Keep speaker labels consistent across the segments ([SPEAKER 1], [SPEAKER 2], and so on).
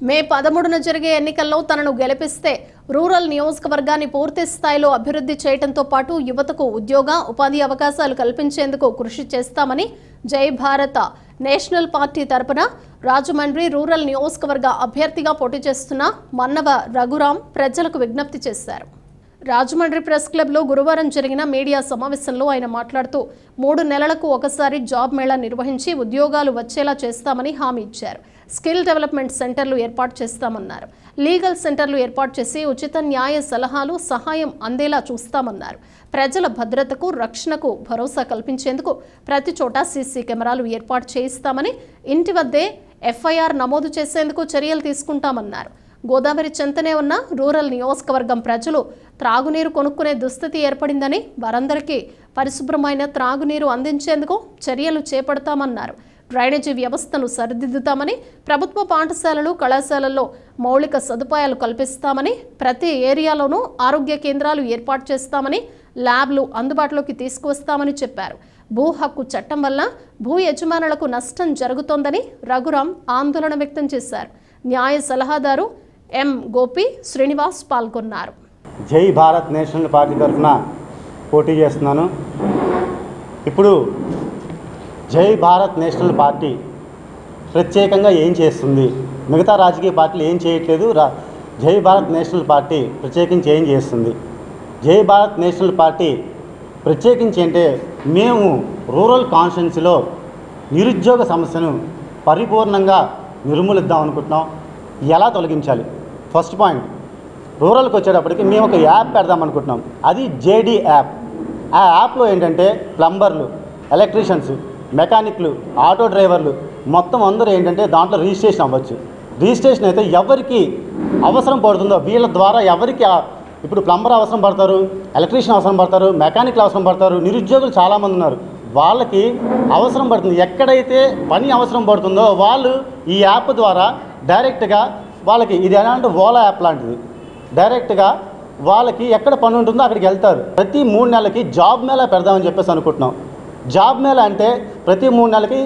[SPEAKER 1] మే పదమూడున జరిగే ఎన్నికల్లో తనను గెలిపిస్తే రూరల్ నియోజకవర్గాన్ని పూర్తి స్థాయిలో అభివృద్ధి చేయడంతో పాటు యువతకు ఉద్యోగ ఉపాధి అవకాశాలు కల్పించేందుకు కృషి చేస్తామని జై భారత నేషనల్ పార్టీ తరపున రాజమండ్రి రూరల్ నియోజకవర్గ అభ్యర్థిగా పోటీ చేస్తున్న మన్నవ రఘురాం ప్రజలకు విజ్ఞప్తి చేశారు. రాజమండ్రి ప్రెస్ క్లబ్లో గురువారం జరిగిన మీడియా సమావేశంలో ఆయన మాట్లాడుతూ మూడు నెలలకు ఒకసారి జాబ్ మేళా నిర్వహించి ఉద్యోగాలు వచ్చేలా చేస్తామని హామీ ఇచ్చారు. స్కిల్ డెవలప్మెంట్ సెంటర్లు ఏర్పాటు చేస్తామన్నారు. లీగల్ సెంటర్లు ఏర్పాటు చేసి ఉచిత న్యాయ సలహాలు సహాయం అందేలా చూస్తామన్నారు. ప్రజల భద్రతకు రక్షణకు భరోసా కల్పించేందుకు ప్రతి చోట సీసీ కెమెరాలు ఏర్పాటు చేయిస్తామని ఇంటి వద్దే ఎఫ్ఐఆర్ నమోదు చేసేందుకు చర్యలు తీసుకుంటామన్నారు. గోదావరి చెంతనే ఉన్న రూరల్ నియోజకవర్గం ప్రజలు త్రాగునీరు కొనుక్కునే దుస్థితి ఏర్పడిందని వారందరికీ పరిశుభ్రమైన త్రాగునీరు అందించేందుకు చర్యలు చేపడతామన్నారు. డ్రైనేజీ వ్యవస్థను సరిదిద్దుతామని ప్రభుత్వ పాఠశాలలు కళాశాలల్లో మౌలిక సదుపాయాలు కల్పిస్తామని ప్రతి ఏరియాలోనూ ఆరోగ్య కేంద్రాలు ఏర్పాటు చేస్తామని ల్యాబ్లు అందుబాటులోకి తీసుకువస్తామని చెప్పారు. భూ హక్కు చట్టం వల్ల భూ యజమానులకు నష్టం జరుగుతోందని రఘురాం ఆందోళన వ్యక్తం చేశారు. న్యాయ సలహాదారు ఎం. గోపి శ్రీనివాస్ పాల్గొన్నారు.
[SPEAKER 2] జై భారత్ నేషనల్ పార్టీ తరఫున పోటీ చేస్తున్నాను. ఇప్పుడు జై భారత్ నేషనల్ పార్టీ. ప్రత్యేకంగా ఏం చేస్తుంది? మిగతా రాజకీయ పార్టీలు ఏం చేయట్లేదు. రా జై భారత్ నేషనల్ పార్టీ ప్రత్యేకించి ఏం చేస్తుంది? జై భారత్ నేషనల్ పార్టీ ప్రత్యేకించి అంటే మేము రూరల్ కాన్స్టిట్యున్సీలో నిరుద్యోగ సమస్యను పరిపూర్ణంగా నిర్మూలిద్దాం అనుకుంటున్నాం. ఎలా తొలగించాలి? ఫస్ట్ పాయింట్ రూరల్కి వచ్చేటప్పటికి మేము ఒక యాప్ పెడదాం అనుకుంటున్నాం. అది జేడీ యాప్. ఆ యాప్లో ఏంటంటే ప్లంబర్లు ఎలక్ట్రీషియన్స్ మెకానిక్లు ఆటో డ్రైవర్లు మొత్తం అందరూ ఏంటంటే దాంట్లో రిజిస్ట్రేషన్ అవ్వచ్చు. రిజిస్ట్రేషన్ అయితే ఎవరికి అవసరం పడుతుందో వీళ్ళ ద్వారా ఎవరికి ఇప్పుడు ప్లంబర్ అవసరం పడతారు ఎలక్ట్రీషియన్ అవసరం పడతారు మెకానిక్లు అవసరం పడతారు నిరుద్యోగులు చాలామంది ఉన్నారు. వాళ్ళకి అవసరం పడుతుంది. ఎక్కడైతే పని అవసరం పడుతుందో వాళ్ళు ఈ యాప్ ద్వారా డైరెక్ట్గా వాళ్ళకి ఇది ఎలా అంటే ఓలా యాప్ లాంటిది. డైరెక్ట్గా వాళ్ళకి ఎక్కడ పని ఉంటుందో అక్కడికి వెళ్తారు. ప్రతి మూడు నెలలకి జాబ్ మేళా పెడదామని చెప్పేసి అనుకుంటున్నాం. జాబ్ మేళ అంటే ప్రతి మూడు నెలలకి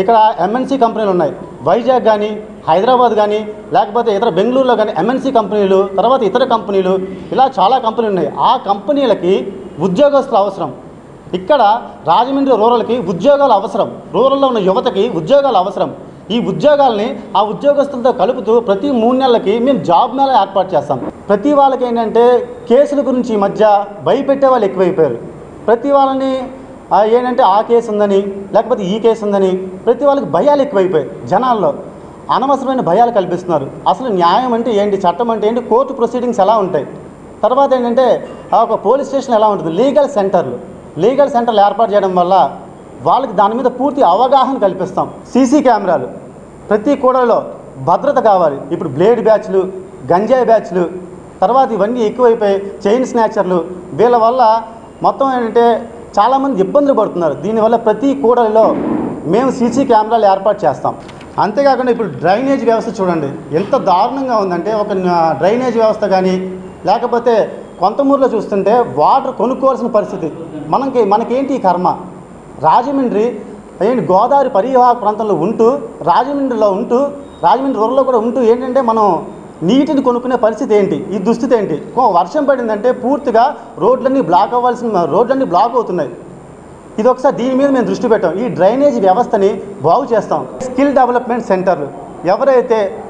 [SPEAKER 2] ఇక్కడ ఎంఎన్సీ కంపెనీలు ఉన్నాయి. వైజాగ్ కానీ హైదరాబాద్ కానీ లేకపోతే ఇతర బెంగళూరులో కానీ ఎంఎన్సీ కంపెనీలు తర్వాత ఇతర కంపెనీలు ఇలా చాలా కంపెనీలు ఉన్నాయి. ఆ కంపెనీలకి ఉద్యోగస్తులు అవసరం. ఇక్కడ రాజమండ్రి రూరల్కి ఉద్యోగాలు అవసరం. రూరల్లో ఉన్న యువతకి ఉద్యోగాలు అవసరం. ఈ ఉద్యోగాల్ని ఆ ఉద్యోగస్తులతో కలుపుతూ ప్రతి మూడు నెలలకి మేము జాబ్ మేళ ఏర్పాటు చేస్తాం. ప్రతి వాళ్ళకి ఏంటంటే కేసుల గురించి ఈ మధ్య భయపెట్టే వాళ్ళు ఎక్కువైపోయారు. ప్రతి వాళ్ళని ఏంటంటే ఆ కేసు ఉందని లేకపోతే ఈ కేసు ఉందని ప్రతి వాళ్ళకి భయాలు ఎక్కువైపోయాయి జనాల్లో. అనవసరమైన భయాలు కల్పిస్తున్నారు. అసలు న్యాయం అంటే ఏంటి? చట్టం అంటే ఏంటి? కోర్టు ప్రొసీడింగ్స్ ఎలా ఉంటాయి? తర్వాత ఏంటంటే ఆ ఒక పోలీస్ స్టేషన్ ఎలా ఉంటుంది? లీగల్ సెంటర్లు. లీగల్ సెంటర్లు ఏర్పాటు చేయడం వల్ల వాళ్ళకి దాని మీద పూర్తి అవగాహన కల్పిస్తాం. సీసీ కెమెరాలు. ప్రతి కూడలో భద్రత కావాలి. ఇప్పుడు బ్లేడ్ బ్యాచ్లు గంజాయి బ్యాచ్లు తర్వాత ఇవన్నీ ఎక్కువైపోయి చైన్ స్నాచర్లు. వీళ్ళ వల్ల మొత్తం ఏంటంటే చాలామంది ఇబ్బందులు పడుతున్నారు. దీనివల్ల ప్రతి కూడలిలో మేము సీసీ కెమెరాలు ఏర్పాటు చేస్తాం. అంతేకాకుండా ఇప్పుడు డ్రైనేజ్ వ్యవస్థ చూడండి. ఎంత దారుణంగా ఉందంటే ఒక డ్రైనేజ్ వ్యవస్థ కానీ లేకపోతే కొంతమూరులో చూస్తుంటే వాటర్ కొనుక్కోవాల్సిన పరిస్థితి. మనకి మనకేంటి కర్మ? రాజమండ్రి ఏంటి గోదావరి పరివాహక ప్రాంతంలో ఉంటూ రాజమండ్రిలో ఉంటూ రాజమండ్రి రూరల్లో కూడా ఉంటూ ఏంటంటే మనం నీటిని కొనుక్కునే పరిస్థితి ఏంటి? ఈ దుస్థితి ఏంటి? కో- వర్షం పడిందంటే పూర్తిగా రోడ్లన్నీ బ్లాక్ అవ్వాల్సిన రోడ్లన్నీ బ్లాక్ అవుతున్నాయి. ఇది ఒకసారి దీని మీద మేము దృష్టి పెట్టాం. ఈ డ్రైనేజ్ వ్యవస్థని బాగు చేస్తాం. స్కిల్ డెవలప్మెంట్ సెంటర్లు ఎవరైతే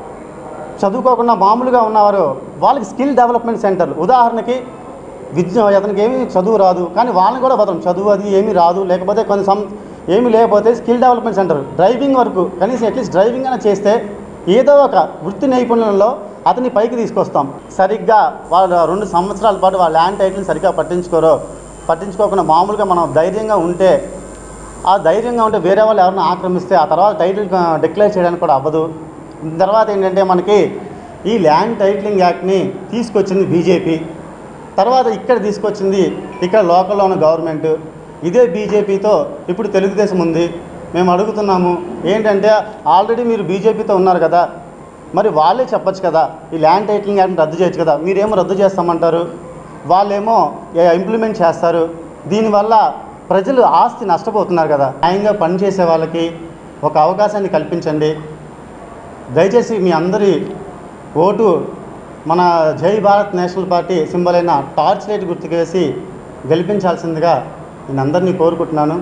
[SPEAKER 2] చదువుకోకుండా మామూలుగా ఉన్నవారో వాళ్ళకి స్కిల్ డెవలప్మెంట్ సెంటర్లు. ఉదాహరణకి విద్య అతనికి ఏమీ చదువు రాదు. కానీ వాళ్ళని కూడా బతం చదువు అది ఏమీ రాదు. లేకపోతే కొన్ని సం ఏమీ లేకపోతే స్కిల్ డెవలప్మెంట్ సెంటర్ డ్రైవింగ్ వరకు కనీసం అట్లీస్ట్ డ్రైవింగ్ అయినా చేస్తే ఏదో ఒక వృత్తి నైపుణ్యంలో అతని పైకి తీసుకొస్తాం. సరిగ్గా వాళ్ళు రెండు సంవత్సరాల పాటు వాళ్ళ ల్యాండ్ టైటిల్ని సరిగ్గా పట్టించుకోరు. పట్టించుకోకుండా మామూలుగా మనం ధైర్యంగా ఉంటే ఆ ధైర్యంగా ఉంటే వేరే వాళ్ళు ఎవరైనా ఆక్రమిస్తే ఆ తర్వాత టైటిల్ డిక్లేర్ చేయడానికి కూడా అవ్వదు. తర్వాత ఏంటంటే మనకి ఈ ల్యాండ్ టైటిలింగ్ యాక్ట్ని తీసుకొచ్చింది బీజేపీ. తర్వాత ఇక్కడ తీసుకొచ్చింది ఇక్కడ లోకల్లో ఉన్న గవర్నమెంట్. ఇదే బీజేపీతో ఇప్పుడు తెలుగుదేశం ఉంది. మేము అడుగుతున్నాము ఏంటంటే ఆల్రెడీ మీరు బీజేపీతో ఉన్నారు కదా మరి వాళ్ళే చెప్పచ్చు కదా ఈ ల్యాండ్ టైటిలింగ్ యాక్ట్ని రద్దు చేయొచ్చు కదా మీరేమో రద్దు చేస్తామంటారు వాళ్ళేమో ఇంప్లిమెంట్ చేస్తారు దీనివల్ల ప్రజలు ఆస్తి నష్టపోతున్నారు కదా న్యాయంగా పనిచేసే వాళ్ళకి ఒక అవకాశాన్ని కల్పించండి. దయచేసి మీ అందరి ఓటు మన Jai Bharat National Party symbol అయిన టార్చ్ లైట్ గుర్తుకు వేసి గెలిపించాల్సిందిగా నేను అందరినీ కోరుకుంటున్నాను.